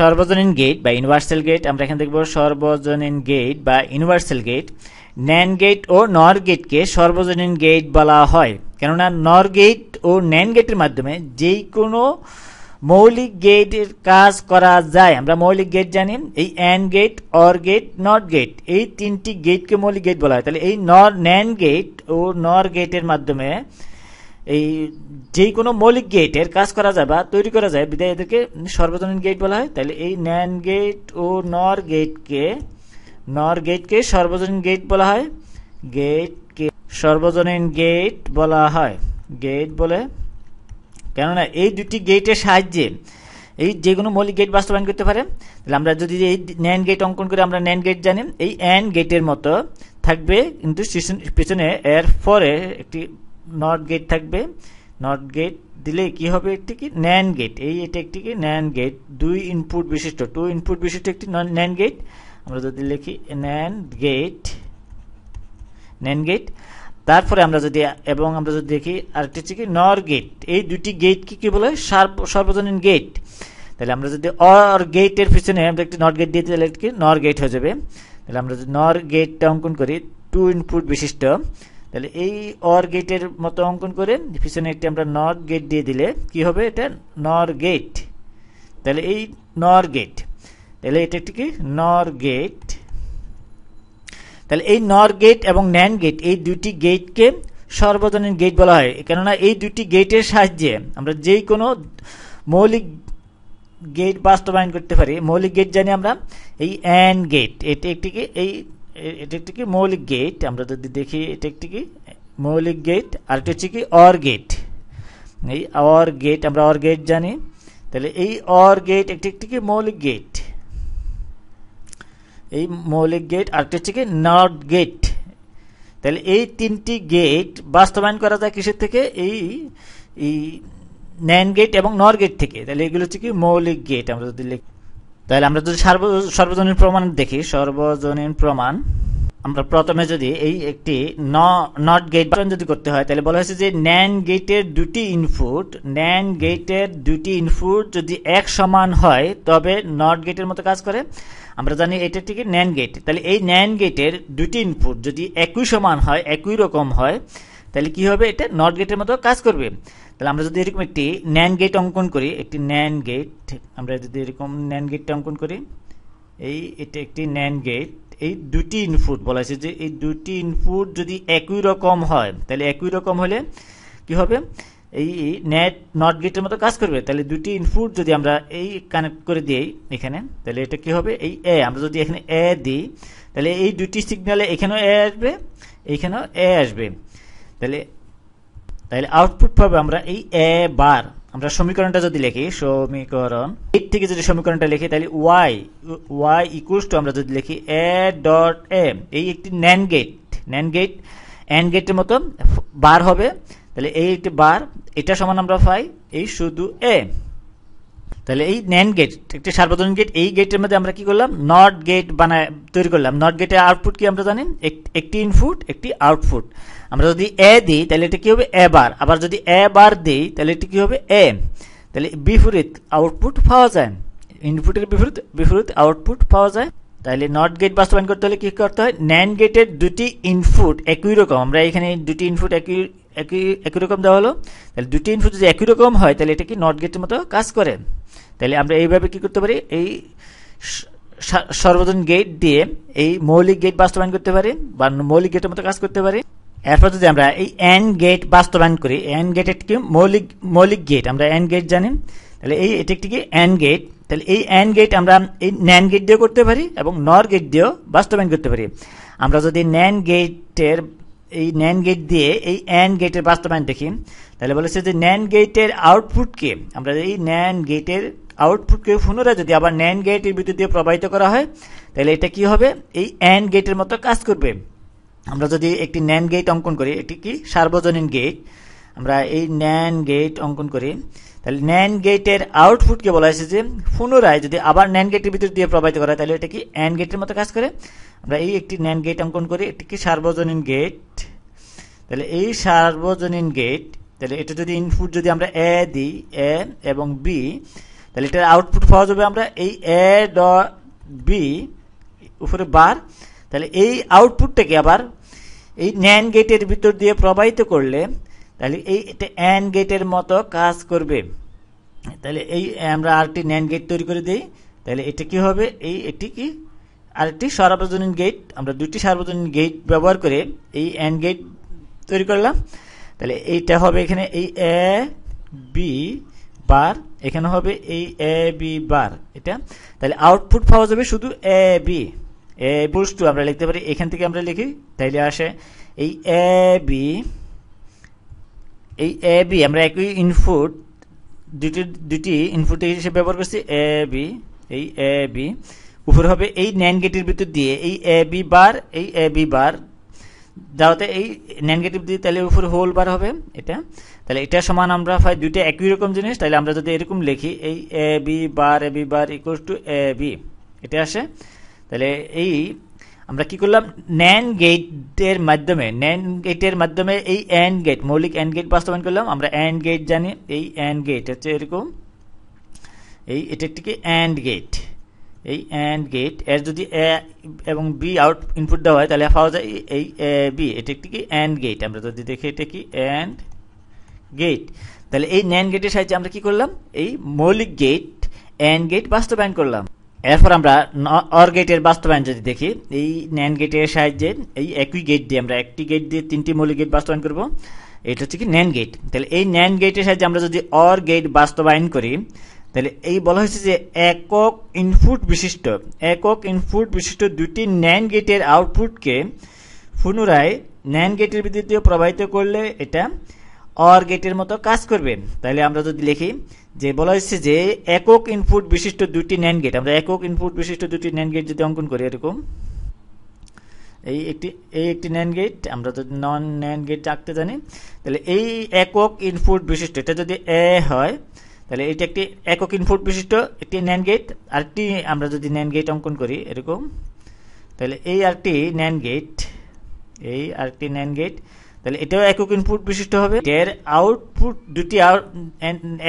সর্বজনীন গেট বা universal gate আমরা এখানে দেখব সর্বজনীন গেট বা ইউনিভার্সাল গেট ন্যান গেট ও নর গেটকে সর্বজনীন গেট বলা হয়। কেননা নর গেট ও ন্যান গেটের মাধ্যমে যেই কোনো মৌলিক গেটের কাজ করা যায়। আমরা মৌলিক গেট জানি, এই AND gate OR gate NOT gate এই তিনটি গেটকে মৌলিক গেট বলা হয়। তাহলে এই নর ন্যান গেট ও নর গেটের মাধ্যমে এই যে কোনো মৌলিক গেটের কাজ করা যায় বা তৈরি করা যায় বিদায় এদেরকে সর্বজনীন গেট বলা হয়। তাহলে এই ন্যান গেট ও নর গেটকে নর গেটকে সর্বজনীন গেট বলা হয়। গেটকে সর্বজনীন গেট বলা হয়। গেট বলে, কেননা এই দুটি গেটের সাহায্যে এই যে কোনো মৌলিক গেট বাস্তবায়ন করতে পারে। তাহলে আমরা যদি এই ন্যান গেট অঙ্কন করে আমরা ন্যান গেট জানি, এই অ্যান গেটের মতো থাকবে, কিন্তু পিছনে এর পরে একটি নট গেট থাকবে। নট গেট দিলে কি হবে একটি কি ন্যান গেট এই এটা একটি কি ন্যান গেট দুই ইনপুট বিশিষ্ট। টু ইনপুট বিশিষ্ট একটি ন্যান গেট আমরা যদি লিখি ন্যান গেট ন্যান গেট তারপরে আমরা যদি, এবং আমরা যদি দেখি আরেকটি হচ্ছে কি নর গেট এই দুটি গেট কি কি বলে? সর্বজনীন গেট তাহলে আমরা যদি অর গেটের পিছনে আমরা একটি নট গেট দিয়ে তাহলে কি? নর গেট হয়ে যাবে। তাহলে আমরা যদি নর গেটটা অঙ্কন করি টু ইনপুট বিশিষ্ট। তাহলে এই অর গেটের মতো অঙ্কন করে পিছনে একটি আমরা নট গেট দিয়ে দিলে কি হবে এটা? নর গেট তাহলে এই নর গেট তাহলে এটা একটি কি? নর গেট তাহলে এই নর গেট এবং ন্যান গেট এই দুটি গেটকে সর্বজনীন গেট বলা হয়। কেননা এই দুটি গেটের সাহায্যে আমরা যেই কোনো মৌলিক গেট বাস্তবায়ন করতে পারি। মৌলিক গেট জানি আমরা এই অ্যান গেট এটি একটি কি? এই এটা একটি কি মৌলিক গেট আমরা যদি দেখি, এটা একটি কি মৌলিক গেট আর এটা হচ্ছে কি অর গেট এই অর গেট আমরা অর গেট জানি। তাহলে এই অর গেট একটি একটি কি মৌলিক গেট এই মৌলিক গেট আরেকটি হচ্ছে কি নট গেট তাহলে এই তিনটি গেট বাস্তবায়ন করা যায় কিসের থেকে? এই এই ন্যান গেট এবং নর গেট থেকে। তাহলে এগুলো হচ্ছে কি মৌলিক গেট আমরা যদি লিখি। তাহলে আমরা যদি সর্বজনীন প্রমাণ দেখি, সর্বজনীন প্রমাণ, আমরা প্রথমে যদি এই একটি নট গেট যদি করতে হয়, তাহলে বলা হয়েছে যে ন্যান গেটের দুটি ইনপুট ন্যান গেটের দুটি ইনপুট যদি এক সমান হয়, তবে নট গেটের মতো কাজ করে। আমরা জানি এটা ঠিক ন্যান গেট তাহলে এই ন্যান গেটের দুটি ইনপুট যদি একই সমান হয়, একই রকম হয় তাহলে কি হবে? এটা নট গেটের মতো কাজ করবে। তাহলে আমরা যদি এরকম একটি ন্যান গেট অঙ্কন করি, একটি ন্যান গেট আমরা যদি এরকম ন্যান গেটটা অঙ্কন করি, এই এটা একটি ন্যান গেট এই দুটি ইনপুট বলা হয়েছে যে এই দুটি ইনপুট যদি একই রকম হয়, তাহলে একই রকম হলে কি হবে? এই নেট নট গেটের মতো কাজ করবে। তাহলে দুটি ইনপুট যদি আমরা এই কানেক্ট করে দিই এখানে, তাহলে এটা কি হবে? এই এ আমরা যদি এখানে এ দিই, তাহলে এই দুটি সিগনালে এখানেও এ আসবে এইখানেও এ আসবে। তাহলে তাহলে আউটপুট পাবে আমরা এই এ বার। আমরা সমীকরণটা যদি লিখি, সমীকরণ এইট থেকে যদি সমীকরণটা লিখি, তাহলে ওয়াই ওয়াই ইকুয়ালস টু আমরা যদি লিখি এ ডট এ এই একটি NAND gate NAND gate AND গেটের মতো বার হবে। তাহলে এই একটি বার, এটা সমান আমরা পাই, এই শুধু এ তাহলে এই ন্যান গেট একটি সার্বজনীন গেট এই গেটের মধ্যে আমরা কি করলাম? নট গেট বানায়, তৈরি করলাম। নট গেটের আউটপুট কি আমরা জানি একটি ইনপুট একটি আউটপুট আমরা যদি এ দিই, তাহলে এটা কী হবে? এ বার। আবার যদি এ বার দিই, তাহলে এটা কী হবে? এ। তাহলে বিপরীত আউটপুট পাওয়া যায়। ইনপুটের বিপরীত বিপরীত আউটপুট পাওয়া যায়। তাহলে নট গেট বাস্তবায়ন করতে হলে কী করতে হয়? ন্যান গেটের দুটি ইনপুট একই রকম। আমরা এখানে দুটি ইনপুট একই একই একই রকম দেওয়া হলো। তাহলে দুটি ইনপুট যদি একই রকম হয়, তাহলে এটা কি নট গেটের মতো কাজ করে? তাহলে আমরা এইভাবে কি করতে পারি? এই সর্বজন গেট দিয়ে এই মৌলিক গেট বাস্তবায়ন করতে পারি বা মৌলিক গেটের মতো কাজ করতে পারি। এরপর যদি আমরা এই এন গেট বাস্তবায়ন করি এন গেট একটি মৌলিক মৌলিক গেট আমরা এন গেট জানি, তাহলে এই, এটি একটি কি? এন গেট তাহলে এই এন গেট আমরা এই ন্যান গেট দিয়েও করতে পারি এবং নর গেট দিয়েও বাস্তবায়ন করতে পারি। আমরা যদি ন্যান গেটের এই ন্যান গেট দিয়ে এই অ্যান গেটের বাস্তবায়ন দেখি, তাহলে বলেছে যে ন্যান গেটের আউটপুটকে আমরা এই ন্যান গেটের আউটপুটকে পুনরায় যদি আবার ন্যান গেটের ভিতর দিয়ে প্রবাহিত করা হয়, তাহলে এটা কি হবে? এই অ্যান গেটের মতো কাজ করবে। আমরা যদি একটি ন্যান গেট অঙ্কন করি এটি কি? সার্বজনীন গেট আমরা এই ন্যান গেট অঙ্কন করি। তাহলে ন্যান গেটের আউটপুটকে বলা হয়েছে যে, পুনরায় যদি আবার ন্যান গেটের ভিতর দিয়ে প্রবাহিত করা হয় তাহলে এটা কি অ্যান গেটের মতো কাজ করে? আমরা এই একটি ন্যান গেট অঙ্কন করি এটি কি? সার্বজনীন গেট তাহলে এই সার্বজনীন গেট তাহলে এটা যদি ইনপুট যদি আমরা এ দিই এ এবং বি তাহলে এটার আউটপুট পাওয়া যাবে আমরা এই এ ডট বি উপরে বার তাহলে এই আউটপুটটাকে আবার এই ন্যান গেটের ভিতর দিয়ে প্রবাহিত করলে, তাহলে এই এটা অ্যান গেটের মতো কাজ করবে। তাহলে এই আমরা আরেকটি ন্যান গেট তৈরি করে দিই। তাহলে এটা কি হবে? এই এটি কি? আরেকটি সর্বজনীন গেট আমরা দুটি সার্বজনীন গেট ব্যবহার করে এই অ্যান্ড গেট তৈরি করলাম। তাহলে এইটা হবে এখানে এই এ বি বার এখানে হবে এই এ বি বার এটা। তাহলে আউটপুট পাওয়া যাবে শুধু এ বি এ বুস টু আমরা লিখতে পারি। এখান থেকে আমরা লিখি, তাইলে আসে এই এ বি এই এ বি আমরা একই ইনপুট দুটি দুটি ইনপুট হিসেবে ব্যবহার করছি। এ বি এই এ বি উপরে হবে এই ন্যান গেটের ভিতর দিয়ে এই এ বি বার এই এ বি বার যাওয়াতে এই ন্যান গেটের দিয়ে তাহলে উপরে হোল বার হবে এটা। তাহলে এটা সমান আমরা পাই দুইটা একই রকম জিনিস তাহলে আমরা যদি এরকম লিখি, এই A B bar A B bar equal to A B এটা আসে। তাহলে এই আমরা কি করলাম? ন্যান গেটের মাধ্যমে ন্যান গেটের মাধ্যমে এই অ্যান্ড গেট মৌলিক অ্যান্ড গেট বাস্তবায়ন করলাম। আমরা অ্যান্ড গেট জানি, এই অ্যান্ড গেট হচ্ছে এরকম। এই, এটা একটি অ্যান্ড গেট এই অ্যান্ড গেটের যদি এ এবং বি আউট ইনপুট দেওয়া হয়, তাহলে পাওয়া যায় এই এ বি এটা একটি কি অ্যান্ড গেট আমরা যদি দেখি, এটা কি অ্যান্ড গেট তাহলে এই ন্যান গেটের সাহায্যে আমরা কি করলাম? এই মৌলিক গেট অ্যান্ড গেট বাস্তবায়ন করলাম। এরপর আমরা অর গেটের বাস্তবায়ন যদি দেখি, এই ন্যান গেটের সাহায্যে এই একই গেট দিয়ে আমরা একটি গেট দিয়ে তিনটি মৌলিক গেট বাস্তবায়ন করব। এটা হচ্ছে কি ন্যান গেট তাহলে এই ন্যান গেটের সাহায্যে আমরা যদি অর গেট বাস্তবায়ন করি, তাহলে এই বলা হয়েছে যে একক ইনপুট বিশিষ্ট, একক ইনপুট বিশিষ্ট দুটি ন্যান গেটের আউটপুটকে পুনরায় ন্যান গেটের ভিতর দিয়ে প্রবাহিত করলে এটা অর গেটের মতো কাজ করবে। তাহলে আমরা যদি লিখি যে বলা হয়েছে যে একক ইনপুট বিশিষ্ট দুটি ন্যান গেট আমরা একক ইনপুট বিশিষ্ট দুটি ন্যান গেট যদি অঙ্কন করি, এরকম। এই একটি এই একটি ন্যান গেট আমরা যদি নন ন্যান গেট আঁকতে জানি, তাহলে এই একক ইনপুট বিশিষ্ট, এটা যদি এ হয়, তাহলে এটা একটি একক ইনপুট বিশিষ্ট একটি ন্যান গেট আরেকটি আমরা যদি ন্যান গেট অঙ্কন করি, এরকম। তাহলে এই আরেকটি ন্যান গেট এই আরেকটি ন্যান গেট তাহলে এটাও একক ইনপুট বিশিষ্ট হবে। এর আউটপুট দুটি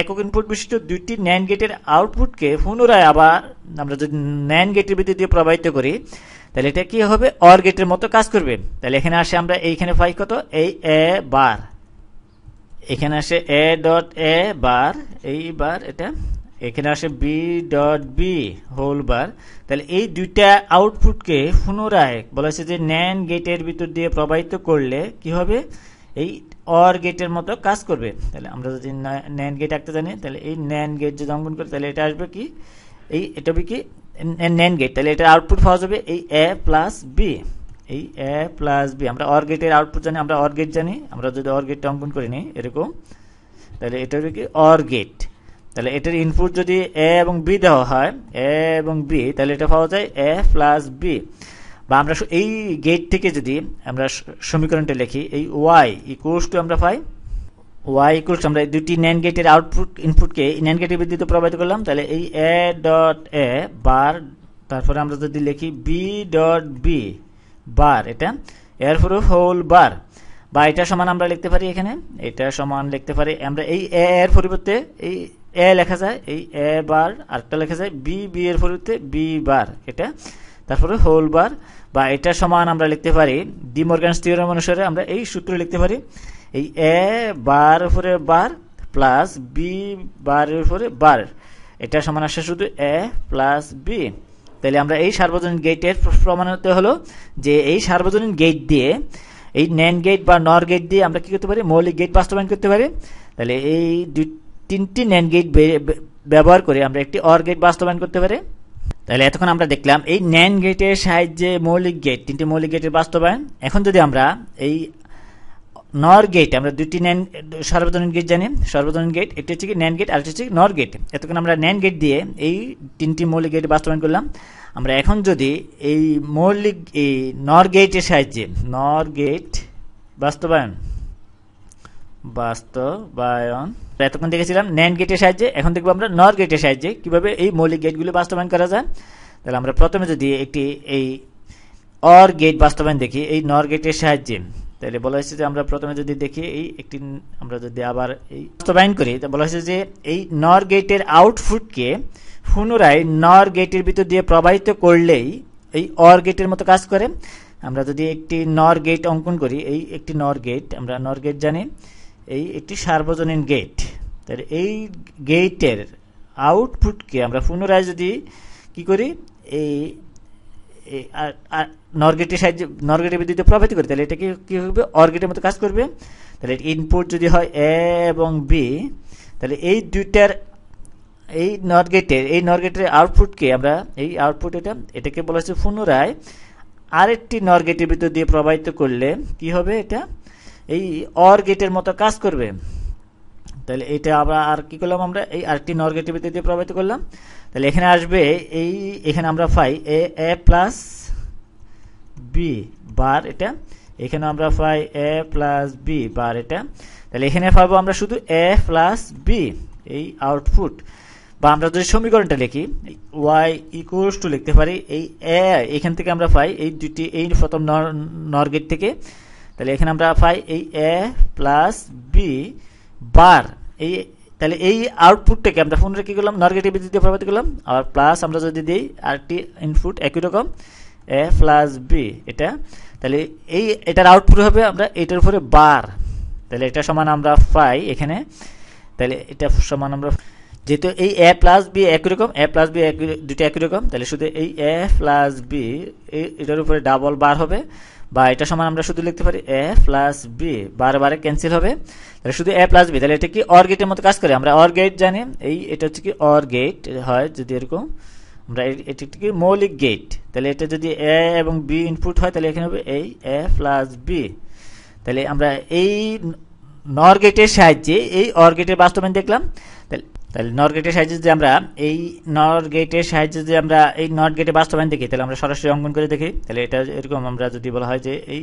একক ইনপুট বিশিষ্ট দুটি ন্যান গেটের আউটপুটকে পুনরায় আবার আমরা যদি ন্যান গেটের ভিতর দিয়ে প্রবাহিত করি, তাহলে এটা কি হবে? অর গেটের মতো কাজ করবে। তাহলে এখানে আসে আমরা এইখানে পাই কত? এই এ বার এখানে আসে এ ডট এ বার এই বার এটা এখানে আসে B dot B whole bar তাহলে এই দুইটা আউটপুটকে পুনরায় বলা হয়েছে যে ন্যান গেটের ভিতর দিয়ে প্রবাহিত করলে কি হবে? এই অর গেটের মতো কাজ করবে। তাহলে আমরা যদি ন্যান গেট আঁকতে জানি, তাহলে এই ন্যান গেট যদি অঙ্কন করি, তাহলে এটা আসবে কি? এই এটা হবে কি? NAND gate. তাহলে এটার আউটপুট পাওয়া যাবে এই এ প্লাস বি এই এ প্লাস বি আমরা অর গেটের আউটপুট জানি, আমরা অর গেট জানি। আমরা যদি অর গেটটা অঙ্কন করি নিই এরকম, তাহলে এটা হবে কি? OR gate. তাহলে এটার ইনপুট যদি এ এবং বি দেওয়া হয় এ এবং বি তাহলে এটা পাওয়া যায় এ প্লাস বি বা আমরা এই গেট থেকে যদি আমরা সমীকরণটা লিখি, এই ওয়াই ইকুয়ালস টু আমরা পাই ওয়াই ইকুয়ালস আমরা দুটি ন্যান গেটের আউটপুট ইনপুটকে ন্যান গেটের বিদ্যুৎ প্রবাহিত করলাম, তাহলে এই এ ডট এ বার তারপরে আমরা যদি লিখি বি ডট বি বার এটা এর এরপরে হোল বার বা এটা সমান আমরা লিখতে পারি এখানে, এটা সমান লিখতে পারি, আমরা এই এ এর পরিবর্তে এই এ লেখা যায়, এই এ বার আরেকটা লেখা যায়, বি বি এর পরিবর্তে বি বার, এটা। তারপরে হোল বার, বা এটা সমান আমরা লিখতে পারি, ডি মর্গান থিওরাম অনুসারে আমরা এই সূত্র লিখতে পারি, এই এ বার উপরে বার প্লাস বি বারের উপরে বার, এটা সমান আসে শুধু এ প্লাস বি। তাহলে আমরা এই সার্বজনীন গেটের প্রমাণিত হলো যে এই সার্বজনীন গেট দিয়ে এই ন্যান গেট বা নর গেট দিয়ে আমরা কী করতে পারি? মৌলিক গেট বাস্তবায়ন করতে পারি। তাহলে এই দুই, তিনটি ন্যান গেট ব্যবহার করে আমরা একটি অর গেট বাস্তবায়ন করতে পারি। তাহলে এতক্ষণ আমরা দেখলাম এই ন্যান গেটের সাহায্যে মৌলিক গেট তিনটি মৌলিক গেটের বাস্তবায়ন। এখন যদি আমরা এই নর গেট আমরা দুটি ন্যান সর্বজনীন গেট জানি, সর্বজনীন গেট একটি হচ্ছে কি ন্যান গেট আর হচ্ছে নর গেট এতক্ষণ আমরা ন্যান গেট দিয়ে এই তিনটি মৌলিক গেট বাস্তবায়ন করলাম। আমরা এখন যদি এই মৌলিক, এই নর গেটের সাহায্যে নর গেট বাস্তবায়ন বাস্তবায়ন এতক্ষণ দেখেছিলাম ন্যান গেটের সাহায্যে, এখন দেখব আমরা নর গেটের সাহায্যে কীভাবে এই মৌলিক গেটগুলো বাস্তবায়ন করা যায়। তাহলে আমরা প্রথমে যদি একটি এই অর গেট বাস্তবায়ন দেখি, এই নর গেটের সাহায্যে তাহলে বলা হয়েছে যে আমরা প্রথমে যদি দেখি এই একটি আমরা যদি আবার এই বাস্তবায়ন করি, তা বলা হয়েছে যে এই নর গেটের আউটপুটকে পুনরায় নর গেটের ভিতর দিয়ে প্রবাহিত করলেই এই অর গেটের মতো কাজ করে। আমরা যদি একটি নর গেট অঙ্কন করি, এই একটি নর গেট, আমরা নর গেট জানি, এই একটি সার্বজনীন গেট। তাহলে এই গেটের আউটপুটকে আমরা পুনরায় যদি কি করি, এই নরগেটের সাহায্যে নরগেটের বিদ্যুতে প্রভাবিত করি, তাহলে এটা কি হবে? অর্গেটের মতো কাজ করবে। তাহলে ইনপুট যদি হয় এ এবং বি তাহলে এই দুইটার, এই নরগেটের এই নরগেটের আউটপুটকে আমরা, এই আউটপুট এটা, এটাকে বলা হচ্ছে পুনরায় আরেকটি নরগেটের ভিতর দিয়ে প্রবাহিত করলে কি হবে এটা? এই অর গেটের মতো কাজ করবে। তাহলে এটা আমরা আর কি করলাম আমরা? এই আরেকটি নরগেটের ভিতর দিয়ে প্রবাহিত করলাম। তাহলে এখানে আসবে এই, এখানে আমরা পাই এ এ প্লাস বি বার এটা। এখানে আমরা পাই এ প্লাস বি বার এটা। তাহলে এখানে পাবো আমরা শুধু এ প্লাস বি, এই আউটপুট। বা আমরা যদি সমীকরণটা লিখি, ওয়াই ইকুয়ালস টু লিখতে পারি, এই এ, এখান থেকে আমরা পাই এই দুটি, এই প্রথম নর গেট থেকে। তাহলে এখানে আমরা পাই এই এ প্লাস বি বার, এই তাহলে এই আউটপুটটাকে আমরা পুনরায় কী করলাম? নরগেটিভ দিয়ে প্রভাবিত করলাম। আর প্লাস আমরা যদি দিই আরেকটি ইনপুট একই রকম এ প্লাস বি এটা। তাহলে এই, এটার আউটপুট হবে আমরা এটার উপরে বার তাহলে এটা সমান আমরা পাই এখানে। তাহলে এটা সমান আমরা যেহেতু এই এ প্লাস বি একই রকম এ প্লাস বি দুটো একই রকম, তাহলে শুধু এই এ প্লাস বি এটার উপরে ডাবল বার হবে। বা এটা সমান আমরা শুধু লিখতে পারি এ প্লাস বি বারে ক্যান্সেল হবে তাহলে শুধু এ প্লাস বি তাহলে এটা কি অর গেটের মতো কাজ করে আমরা অর গেট জানি এই এটা হচ্ছে কি অর গেট হয় যদি এরকম আমরা এটি কি মৌলিক গেট তাহলে এটা যদি এ এবং বি ইনপুট হয় তাহলে এখানে হবে এই এ প্লাস বি তাহলে আমরা এই নর গেটের সাহায্যে এই অর গেটের বাস্তবায়ন দেখলাম তাহলে তাহলে নর গেটের সাহায্যে যদি আমরা এই নর গেটের সাহায্যে যদি আমরা এই নট গেটে বাস্তবায়ন দেখি, তাহলে আমরা সরাসরি অঙ্কন করে দেখি। তাহলে এটা এরকম আমরা যদি বলা হয় যে এই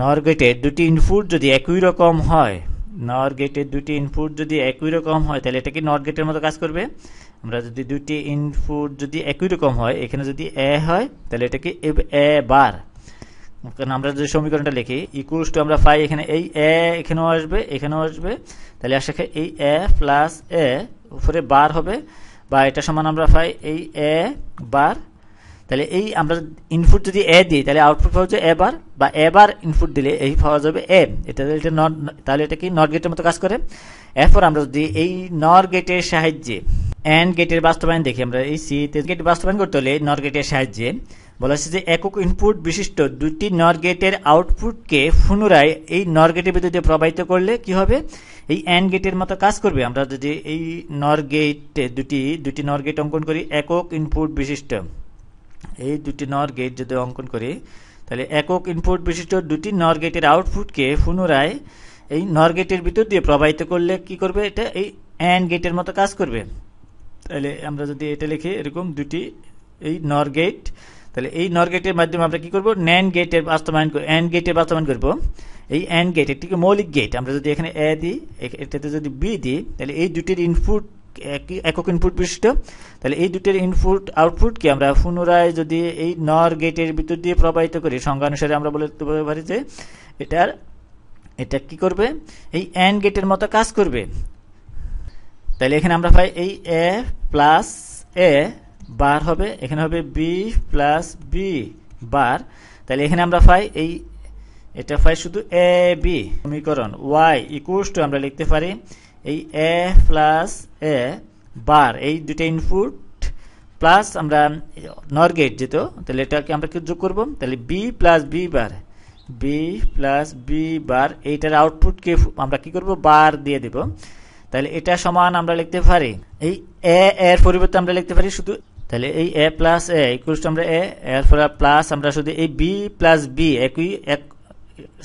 নর গেটের দুটি ইনপুট যদি একই রকম হয় নর গেটের দুটি ইনপুট যদি একই রকম হয়, তাহলে এটা কি নট গেটের মতো কাজ করবে? আমরা যদি দুটি ইনপুট যদি একই রকম হয়, এখানে যদি এ হয়, তাহলে এটা কি এ বার কারণ আমরা যদি সমীকরণটা লিখি ইকুয়ালস টু আমরা পাই এখানে এই এ এখানেও আসবে এখানেও আসবে। তাহলে আসে এই এ প্লাস এ উপরে বার হবে। বা এটা সমান আমরা পাই এই এ বার তাহলে এই আমরা ইনপুট যদি এ দিই, তাহলে আউটপুট পাওয়া যাবে এ বার বা এ বার ইনপুট দিলে এই পাওয়া যাবে এ এটা এটা নট তাহলে এটা কি নট গেটের মতো কাজ করে? এরপর আমরা যদি এই নর গেটের সাহায্যে অ্যান্ড গেটের বাস্তবায়ন দেখি, আমরা এই সি গেট বাস্তবায়ন করতে হলে নর গেটের সাহায্যে বলা হচ্ছে যে একক ইনপুট বিশিষ্ট দুটি নর গেটের আউটপুটকে পুনরায় এই নর গেটের ভিতরে প্রবাহিত করলে কি হবে? এই অ্যান্ড গেটের মতো কাজ করবে। আমরা যদি এই নর গেট দুটি দুটি নর গেট অঙ্কন করি, একক ইনপুট বিশিষ্ট। এই দুটি নর গেট যদি অঙ্কন করি, তাহলে একক ইনপুট বিশিষ্ট দুটি নর গেটের আউটপুটকে পুনরায় এই নর গেটের ভিতর দিয়ে প্রবাহিত করলে কি করবে? এটা এই অ্যান্ড গেটের মতো কাজ করবে। তাহলে আমরা যদি এটা লিখি, এরকম দুটি এই নর গেট তাহলে এই নর গেটের মাধ্যমে আমরা কি করব? ন্যান গেটের বাস্তবায়ন অ্যান্ড গেটের বাস্তবায়ন করব। এই অ্যান্ড গেট একটি মৌলিক গেট আমরা যদি এখানে এ দিই এটাতে যদি বি দিই, তাহলে এই দুটির ইনপুট একক ইনপুট বিশিষ্ট। তাহলে এই দুটির ইনপুট আউটপুটকে আমরা পুনরায় যদি এই নর গেটের ভিতর দিয়ে প্রবাহিত করি সংজ্ঞা অনুসারে আমরা বলতে পারি যে এটার, এটা কি করবে? এই অ্যান্ড গেটের মতো কাজ করবে। তাহলে এখানে আমরা পাই এই এ প্লাস এ বার হবে, এখানে হবে বি প্লাস বি বার। তাহলে এখানে আমরা পাই এই, এটা পাই শুধু এ বি সমীকরণ। ওয়াই ইকুয়ালস টু আমরা লিখতে পারি এই এ প্লাস এ বার। এই দুটো ইনপুট প্লাস আমরা নর গেট যেত তাহলে এটাকে আমরা কি যোগ করব? তাহলে B plus B bar. B plus B bar, এইটার আউটপুটকে আমরা কি করব? বার দিয়ে দেব। তাহলে এটা সমান আমরা লিখতে পারি। এই এ এর পরিবর্তে আমরা লিখতে পারি শুধু তাহলে এই A plus A equals to আমরা এ এর পরে প্লাস আমরা শুধু এই বি প্লাস বি একই, এক,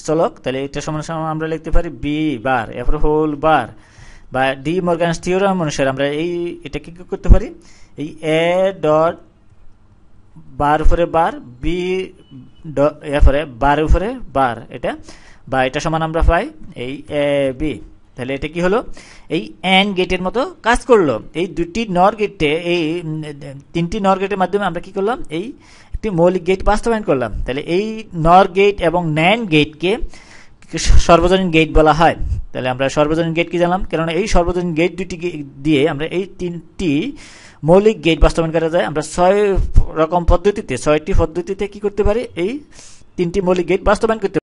চলক, তাহলে এটা সমান সমান আমরা লিখতে পারি বি বার এরপর হোল বার বা ডি মর্গান থিওরাম অনুসারে আমরা এই, এটা কি করতে পারি? এই এ ডট বার উপরে বার বি এরপরে বার উপরে বার এটা, বা এটা সমান আমরা পাই এই এ বি তাহলে এটা কি হলো? এই অ্যান্ড গেটের মতো কাজ করল। এই দুটি নর গেটে এই তিনটি নর গেটের মাধ্যমে আমরা কি করলাম? এই একটি মৌলিক গেট বাস্তবায়ন করলাম। তাহলে এই নর গেট এবং ন্যান গেটকে সর্বজনীন গেট বলা হয়। তাহলে আমরা সর্বজনীন গেট কি জানলাম? কেননা এই সর্বজনীন গেট দুটি দিয়ে আমরা এই তিনটি মৌলিক গেট বাস্তবায়ন করা যায়। আমরা ছয় রকম পদ্ধতিতে, ছয়টি পদ্ধতিতে কি করতে পারি? এই তিনটি মৌলিক গেট বাস্তবায়ন করতে